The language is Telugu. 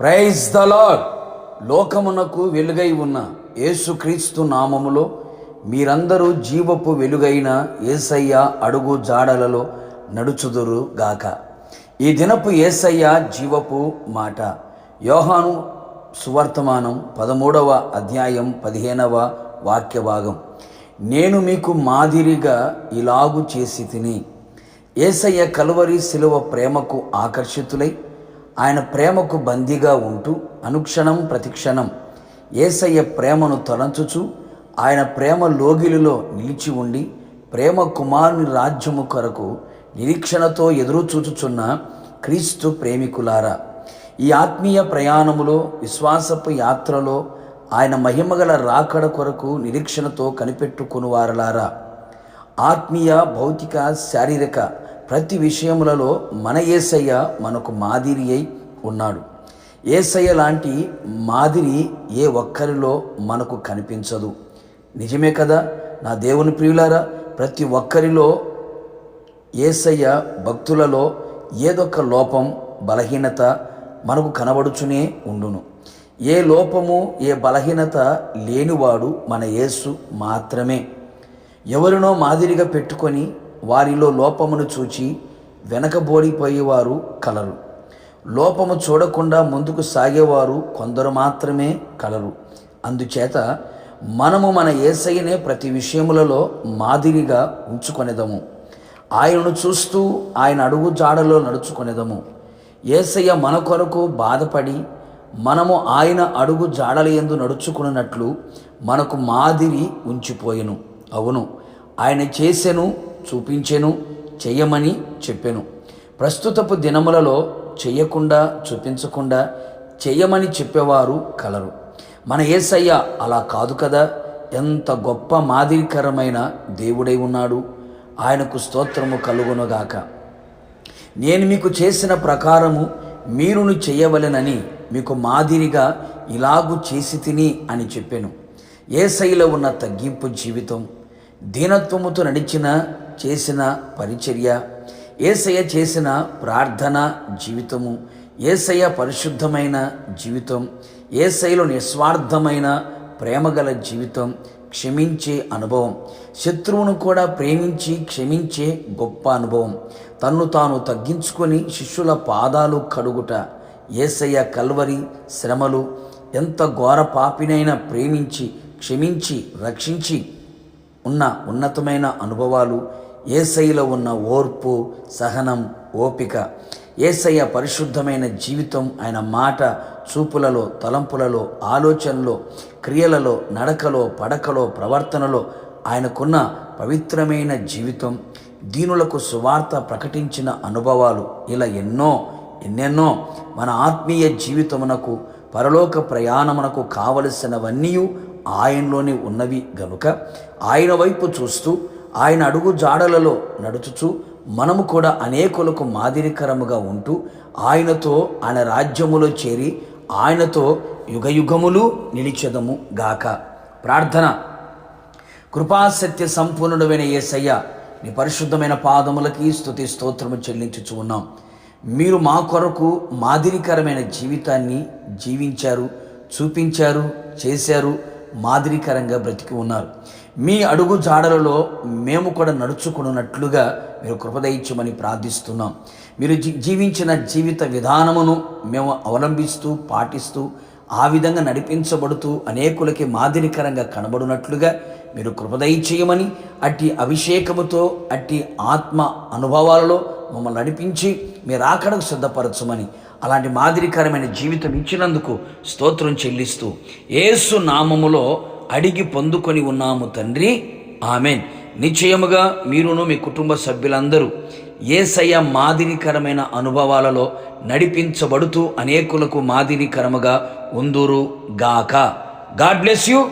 ప్రైజ్ ద లోకమునకు వెలుగై ఉన్న యేసుక్రీస్తు నామములో మీరందరూ జీవపు వెలుగైన ఏసయ్య అడుగు జాడలలో నడుచుదురు గాక. ఈ దినపు ఏసయ్య జీవపు మాట. యోహాను సువర్తమానం పదమూడవ అధ్యాయం పదిహేనవ వాక్య భాగం నేను మీకు మాదిరిగా ఇలాగు చేసి తిని. ఏసయ్య కలువరి శిలువ ప్రేమకు ఆకర్షితులై ఆయన ప్రేమకు బందీగా ఉంటూ అనుక్షణం ప్రతిక్షణం ఏసయ్య ప్రేమను తలంచుచు ఆయన ప్రేమ లోగిలిలో నిలిచి ఉండి ప్రేమ కుమారుని రాజ్యము కొరకు నిరీక్షణతో ఎదురు చూచుచున్న క్రీస్తు ప్రేమికులారా ఈ ఆత్మీయ ప్రయాణములో విశ్వాసపు యాత్రలో ఆయన మహిమగల రాకడ కొరకు నిరీక్షణతో కనిపెట్టుకుని వారలారా ఆత్మీయ భౌతిక శారీరక ప్రతి విషయములలో మన ఏసయ్య మనకు మాదిరి అయి ఉన్నాడు. ఏసయ్య లాంటి మాదిరి ఏ ఒక్కరిలో మనకు కనిపించదు. నిజమే కదా? నా దేవుని ప్రియులారా ప్రతి ఒక్కరిలో ఏసయ్య భక్తులలో ఏదొక లోపం బలహీనత మనకు కనబడుచునే ఉండును. ఏ లోపము ఏ బలహీనత లేనివాడు మన యేసు మాత్రమే. ఎవరినో మాదిరిగా పెట్టుకొని వారిలో లోపమును చూచి వెనకబోడిపోయేవారు కలరు. లోపము చూడకుండా ముందుకు సాగేవారు కొందరు మాత్రమే కలరు. అందుచేత మనము మన ఏసైనే ప్రతి విషయములలో మాదిరిగా ఉంచుకొనేదము. ఆయనను చూస్తూ ఆయన అడుగు జాడలో నడుచుకొనేదము. ఏసయ్య మన కొరకు బాధపడి మనము ఆయన అడుగు జాడల ఎందు నడుచుకున్నట్లు మనకు మాదిరి ఉంచిపోయెను. అవును ఆయన చేసెను చూపించెను చెయ్యమని చెప్పెను. ప్రస్తుతపు దినములలో చెయ్యకుండా చూపించకుండా చెయ్యమని చెప్పేవారు కలరు. మన ఏసయ్య అలా కాదు కదా ఎంత గొప్ప మాదిరికరమైన దేవుడై ఉన్నాడు. ఆయనకు స్తోత్రము కలుగునుగాక నేను మీకు చేసిన ప్రకారము మీరును చేయవలెనని మీకు మాదిరిగా ఇలాగు చేసి తిని అని చెప్పాను. ఏసైలో ఉన్న తగ్గింపు జీవితం దీనత్వముతో నడిచిన చేసిన పరిచర్య ఏసయ్య చేసిన ప్రార్థన జీవితము ఏసయ్య పరిశుద్ధమైన జీవితం ఏసైలో నిస్వార్థమైన ప్రేమగల జీవితం క్షమించే అనుభవం. శత్రువును కూడా ప్రేమించి క్షమించే గొప్ప అనుభవం. తన్ను తాను తగ్గించుకొని శిష్యుల పాదాలు కడుగుట ఏసయ్య కల్వరి శ్రమలు ఎంత ఘోర పాపినైనా ప్రేమించి క్షమించి రక్షించి ఉన్న ఉన్నతమైన అనుభవాలు ఏసైలో ఉన్న ఓర్పు సహనం ఓపిక ఏసయ్య పరిశుద్ధమైన జీవితం ఆయన మాట చూపులలో తలంపులలో ఆలోచనలో క్రియలలో నడకలో పడకలో ప్రవర్తనలో ఆయనకున్న పవిత్రమైన జీవితం దీనులకు సువార్త ప్రకటించిన అనుభవాలు ఇలా ఎన్నో ఎన్నెన్నో మన ఆత్మీయ జీవితమునకు పరలోక ప్రయాణమునకు కావలసినవన్నీ ఆయనలోనే ఉన్నవి గనుక ఆయన వైపు చూస్తూ ఆయన అడుగు జాడలలో నడుచుచు మనము కూడా అనేకులకు మాదిరికరముగా ఉంటూ ఆయనతో ఆయన రాజ్యములో చేరి ఆయనతో యుగయుగములు నిలిచెదము గాక. ప్రార్థన. కృపాసత్య సంపూర్ణుడమైన ఏసయ్య నీ పరిశుద్ధమైన పాదములకి స్థుతి స్తోత్రము చెల్లించుచు ఉన్నాం. మీరు మా కొరకు మాదిరికరమైన జీవితాన్ని జీవించారు చూపించారు చేశారు మాదిరికరంగా బ్రతికి ఉన్నారు. మీ అడుగు జాడలలో మేము కూడా నడుచుకున్నట్లుగా మీరు కృపదయించమని ప్రార్థిస్తున్నాం. మీరు జీ- జీవించిన జీవిత విధానమును మేము అవలంబిస్తూ పాటిస్తూ ఆ విధంగా నడిపించబడుతూ అనేకులకి మాదిరికరంగా కనబడినట్లుగా మీరు కృపదయ చేయమని అట్టి అభిషేకముతో అట్టి ఆత్మ అనుభవాలలో మమ్మల్ని నడిపించి మీరు ఆకడకు సిద్ధపరచమని అలాంటి మాదిరికరమైన జీవితం ఇచ్చినందుకు స్తోత్రం చెల్లిస్తూ ఏసు నామములో అడిగి పొందుకొని ఉన్నాము తండ్రి. ఆమెన్. నిశ్చయముగా మీరును మీ కుటుంబ సభ్యులందరూ ఏసయ్య మాదిరికరమైన అనుభవాలలో నడిపించబడుతూ అనేకులకు మాదిరికరముగా ఉందురు గాక. God bless you.